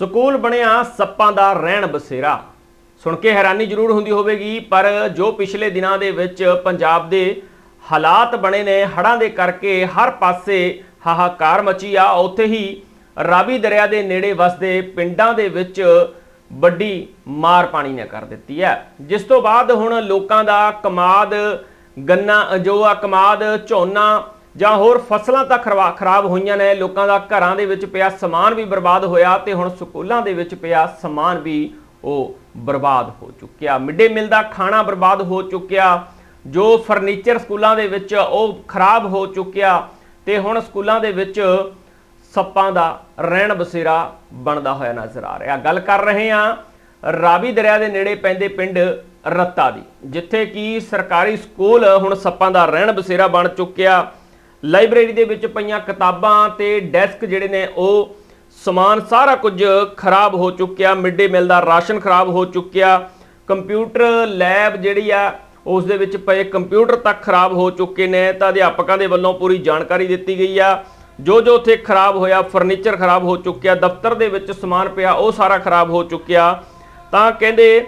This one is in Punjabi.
ਸਕੂਲ ਬਣਿਆ ਸੱਪਾਂ ਦਾ ਰਹਿਣ ਬਸੇਰਾ। ਸੁਣ ਕੇ ਹੈਰਾਨੀ ਜ਼ਰੂਰ ਹੁੰਦੀ ਹੋਵੇਗੀ, ਪਰ ਜੋ ਪਿਛਲੇ ਦਿਨਾਂ ਦੇ ਵਿੱਚ ਪੰਜਾਬ ਦੇ ਹਾਲਾਤ ਬਣੇ ਨੇ, ਹੜ੍ਹਾਂ ਦੇ ਕਰਕੇ ਹਰ ਪਾਸੇ ਹਾਹਾਕਾਰ ਮਚੀ ਆ। ਉੱਥੇ ਹੀ ਰਾਵੀ ਦਰਿਆ ਦੇ ਨੇੜੇ ਵਸਦੇ ਪਿੰਡਾਂ ਦੇ ਵਿੱਚ ਵੱਡੀ ਮਾਰ ਪਾਣੀ ਨੇ ਕਰ ਦਿੱਤੀ ਹੈ। ਜਿਸ ਤੋਂ ਬਾਅਦ ਹੁਣ ਲੋਕਾਂ ਦਾ ਕਮਾਦ, ਗੰਨਾ ਜੋ ਆ ਕਮਾਦ, ਝੋਨਾ ਜਾਂ ਹੋਰ ਫਸਲਾਂ ਤਾਂ ਖਰਵਾ- ਖਰਾਬ ਹੋਈਆਂ ਨੇ, ਲੋਕਾਂ ਦਾ ਘਰਾਂ ਦੇ ਵਿੱਚ ਪਿਆ ਸਮਾਨ ਵੀ ਬਰਬਾਦ ਹੋਇਆ ਤੇ ਹੁਣ ਸਕੂਲਾਂ ਦੇ ਵਿੱਚ ਪਿਆ ਸਮਾਨ ਵੀ ਉਹ ਬਰਬਾਦ ਹੋ ਚੁੱਕਿਆ। ਮਿੱਡੇ ਮਿਲ ਦਾ ਖਾਣਾ ਬਰਬਾਦ ਹੋ ਚੁੱਕਿਆ, ਜੋ ਫਰਨੀਚਰ ਸਕੂਲਾਂ ਦੇ ਵਿੱਚ ਉਹ ਖਰਾਬ ਹੋ ਚੁੱਕਿਆ ਤੇ ਹੁਣ ਸਕੂਲਾਂ ਦੇ ਵਿੱਚ ਸੱਪਾਂ ਦਾ ਰਹਿਣ ਬਸੇਰਾ ਬਣਦਾ ਹੋਇਆ ਨਜ਼ਰ ਆ ਰਿਹਾ। ਗੱਲ ਕਰ ਰਹੇ ਹਾਂ ਰਾਵੀ ਦਰਿਆ ਦੇ ਨੇੜੇ ਪੈਂਦੇ ਪਿੰਡ ਰੱਤਾ ਦੀ, ਜਿੱਥੇ ਕਿ ਸਰਕਾਰੀ ਸਕੂਲ ਹੁਣ ਸੱਪਾਂ ਦਾ ਰਹਿਣ ਬਸੇਰਾ ਬਣ ਚੁੱਕਿਆ। ਲਾਇਬ੍ਰੇਰੀ ਦੇ ਵਿੱਚ ਪਈਆਂ ਕਿਤਾਬਾਂ ਤੇ ਡੈਸਕ ਜਿਹੜੇ ਨੇ, ਉਹ ਸਮਾਨ ਸਾਰਾ ਕੁਝ ਖਰਾਬ ਹੋ ਚੁੱਕਿਆ, ਮਿਡ ਡੇ ਮਿਲ ਦਾ ਰਾਸ਼ਨ ਖਰਾਬ ਹੋ ਚੁੱਕਿਆ, ਕੰਪਿਊਟਰ ਲੈਬ ਜਿਹੜੀ ਆ, ਉਸ ਦੇ ਵਿੱਚ ਪਏ ਕੰਪਿਊਟਰ ਤੱਕ ਖਰਾਬ ਹੋ ਚੁੱਕੇ ਨੇ, ਤਾਂ ਅਧਿਆਪਕਾਂ ਦੇ ਵੱਲੋਂ ਪੂਰੀ ਜਾਣਕਾਰੀ ਦਿੱਤੀ ਗਈ ਆ। ਜੋ ਜੋ ਉੱਥੇ ਖਰਾਬ ਹੋਇਆ, ਫਰਨੀਚਰ ਖਰਾਬ ਹੋ ਚੁੱਕਿਆ, ਦਫ਼ਤਰ ਦੇ ਵਿੱਚ ਸਮਾਨ ਪਿਆ, ਉਹ ਸਾਰਾ ਖਰਾਬ ਹੋ ਚੁੱਕਿਆ। ਤਾਂ ਕਹਿੰਦੇ